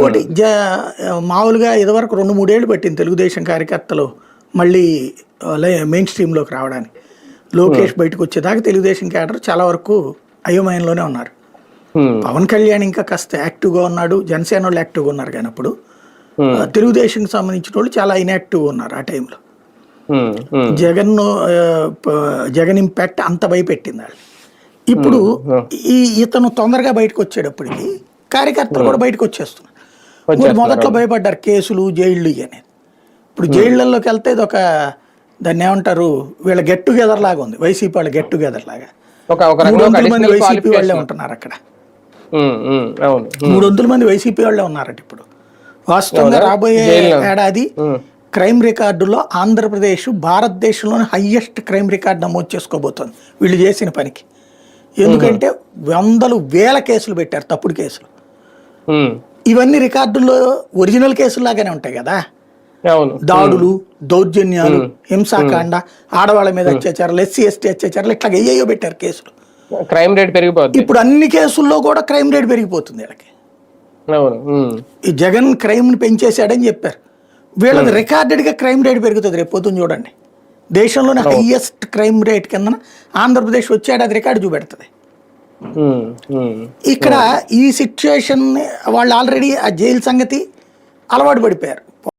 ఇంకోటి. మామూలుగా ఇదివరకు రెండు మూడేళ్ళు పట్టింది తెలుగుదేశం కార్యకర్తలు మళ్ళీ మెయిన్ స్ట్రీమ్లోకి రావడానికి. లోకేష్ బయటకు వచ్చేదాకా తెలుగుదేశం క్యాడర్ చాలా వరకు అయోమయంలోనే ఉన్నారు. పవన్ కళ్యాణ్ ఇంకా కాస్త యాక్టివ్గా ఉన్నాడు జనసేన వాళ్ళు యాక్టివ్గా ఉన్నారు కానీ అప్పుడు. తెలుగుదేశంకి సంబంధించిన వాళ్ళు చాలా ఇన్యాక్టివ్గా ఉన్నారు ఆ టైంలో. జగన్ జగన్ ఇంపాక్ట్ అంత భయపెట్టింది వాళ్ళు. ఇప్పుడు ఈ ఇతను తొందరగా బయటకు వచ్చేటప్పటికి కార్యకర్తలు కూడా బయటకు వచ్చేస్తున్నారు మొదట్లో భయపడ్డారు కేసులు జైళ్ళు అనేది ఇప్పుడు జైళ్ళల్లోకి వెళ్తే ఇది ఒక దాన్ని ఏమంటారు వీళ్ళ గెట్ టుగెదర్ లాగా ఉంది. వైసీపీ వాళ్ళ గెట్ టుగెదర్ లాగా. మూడు వందల మంది వైసీపీ వాళ్ళే. ఉంటున్నారు అక్కడ. మూడు వందల మంది వైసీపీ వాళ్ళే ఉన్నారట ఇప్పుడు. వాస్తవంగా రాబోయే. ఏడాది క్రైమ్ రికార్డులో ఆంధ్రప్రదేశ్ భారతదేశంలోని హయ్యెస్ట్ క్రైమ్ రికార్డు నమోదు చేసుకోబోతోంది వీళ్ళు చేసిన పనికి. ఎందుకంటే వందలు వేల కేసులు పెట్టారు తప్పుడు కేసులు. ఇవన్నీ రికార్డుల్లో ఒరిజినల్ కేసులు లాగానే ఉంటాయి కదా. దాడులు దౌర్జన్యాలు హింసాకాండ ఆడవాళ్ళ మీద అత్యాచారాలు ఎస్సీ ఎస్టీ అత్యాచారాలు ఇట్లా అయ్యో పెట్టారు కేసులు. క్రైమ్ రేట్ పెరిగిపోద్ది. ఇప్పుడు అన్ని కేసుల్లో కూడా క్రైమ్ రేట్ పెరిగిపోతుంది వీళ్ళకి. ఈ జగన్ క్రైమ్ని పెంచేశాడని చెప్పారు. వీళ్ళది రికార్డెడ్గా క్రైమ్ రేట్ పెరుగుతుంది రేపు పొద్దున్న చూడండి. దేశంలోనే హైయెస్ట్ క్రైమ్ రేట్ కింద ఆంధ్రప్రదేశ్ వచ్చాడు అది రికార్డు చూపెడుతుంది. ఇక్కడ ఈ సిచ్యుయేషన్ వాళ్ళు ఆల్రెడీ ఆ జైలు సంగతి అలవాటు పడిపోయారు.